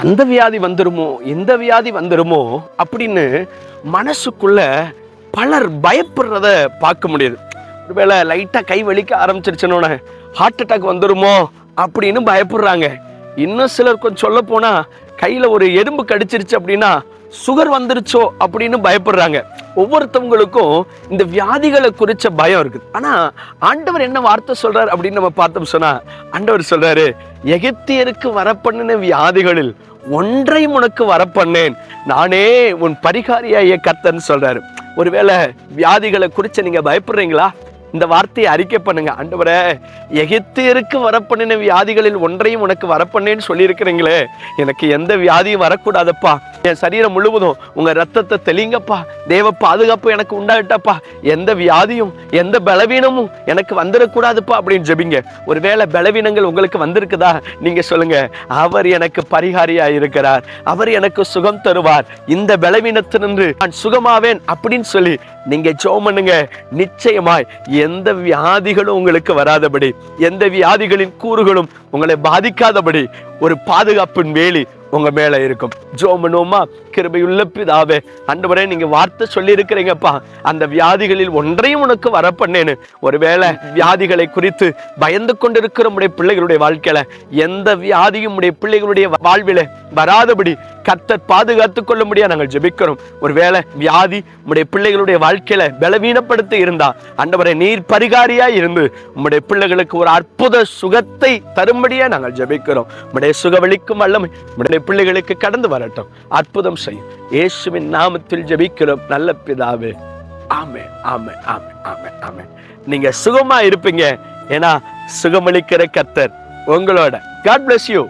அந்த வியாதி வந்துருமோ இந்த வியாதி வந்துருமோ அப்படின்னு மனசுக்குள்ள பலர் பயப்படுறத பார்க்க முடியுது. ஒருவேளை லைட்டாக கை வலிக்க ஆரம்பிச்சிருச்சுன்னு ஹார்ட் அட்டாக் வந்துருமோ அப்படின்னு பயப்படுறாங்க. இன்னும் சிலர் கொஞ்சம் சொல்ல போனால் கையில் ஒரு எறும்பு கடிச்சிருச்சு அப்படின்னா சுகர் வந்துருச்சோ அப்படின்னு பயப்படுறாங்க. ஒவ்வொருத்தவங்களுக்கும் இந்த வியாதிகளை குறிச்ச பயம் இருக்குது. ஆனால் ஆண்டவர் என்ன வார்த்தை சொல்கிறார் அப்படின்னு நம்ம பார்த்தோம் சொன்னால் ஆண்டவர் சொல்கிறாரு எகிப்தியருக்கு வரப்பண்ணின வியாதிகளில் ஒன்றையும் உனக்கு வரப்பண்ணேன். நானே உன் பரிகாரியாய கர்த்தன்னு சொல்றாரு. ஒருவேளை வியாதிகளை குறித்து நீங்க பயப்படுறீங்களா? இந்த வார்த்தையை அறிக்கை பண்ணுங்க. ஆண்டவரே எகிப்தியருக்கு வரப்பண்ணின வியாதிகளில் ஒன்றையும் உனக்கு வரப்பண்ணேன்னு சொல்லியிருக்கிறீங்களே. எனக்கு எந்த வியாதியும் வரக்கூடாதப்பா. என் சரீரம் முழுவதும் உங்க ரத்தத்தை தெளிங்கப்பா. தேவ பாதுகாப்பு எனக்கு உண்டாகிட்டப்பா. எந்த வியாதியும் எந்த பலவீனமும் எனக்கு வந்துடக்கூடாதுப்பா அப்படின்னு ஜெபிங்க. ஒருவேளை பலவீனங்கள் உங்களுக்கு வந்திருக்குதா? நீங்க சொல்லுங்க. அவர் எனக்கு பரிகாரியா இருக்கிறார் அவர் எனக்கு சுகம் தருவார். இந்த பலவீனத்தினின்று நான் சுகமாவேன் அப்படின்னு சொல்லி நீங்க ஜெபம் பண்ணுங்க. நிச்சயமாய் எந்த வியாதிகளும் உங்களுக்கு வராதபடி எந்த வியாதிகளின் கூறுகளும் உங்களை பாதிக்காதபடி ஒரு பாதுகாப்பின் வேலி உங்க மேல இருக்கும். ஜோம் பண்ணுவோமா? கிருபையுள்ள பிதாவே அன்றுவரே நீங்க வார்த்தை சொல்லி இருக்கிறீங்கப்பா அந்த வியாதிகளில் ஒன்றையும் உனக்கு வரப்பண்ணேன்னு ஒருவேளை வியாதிகளை குறித்து பயந்து கொண்டிருக்கிற உடைய பிள்ளைகளுடைய வாழ்க்கையில எந்த வியாதியும் உடைய பிள்ளைகளுடைய வாழ்வில வராதபடி கர்த்தர் பாதுகாத்துக் கொள்ள முடியாது நாங்கள் ஜெபிக்கிறோம். ஒருவேளை வியாதி உம்முடைய பிள்ளைகளுடைய வாழ்க்கையில பலவீனப்படுத்தி இருந்தா அண்டவரை நீர் பரிகாரியா இருந்து உம்முடைய பிள்ளைகளுக்கு ஒரு அற்புத சுகத்தை தரும்படியா நாங்கள் ஜெபிக்கிறோம். உம்முடைய சுகவளிக்கும் வல்லமை உம்முடைய பிள்ளைகளுக்கு கடந்து வரட்டும். அற்புதம் செய்யும். இயேசுவின் நாமத்தில் ஜெபிக்கிறோம். நல்ல பிதாவே. ஆமே ஆமே ஆமே ஆமே ஆமே நீங்க சுகமா இருப்பீங்க. ஏன்னா சுகமளிக்கிற கத்தர் உங்களோட. God bless you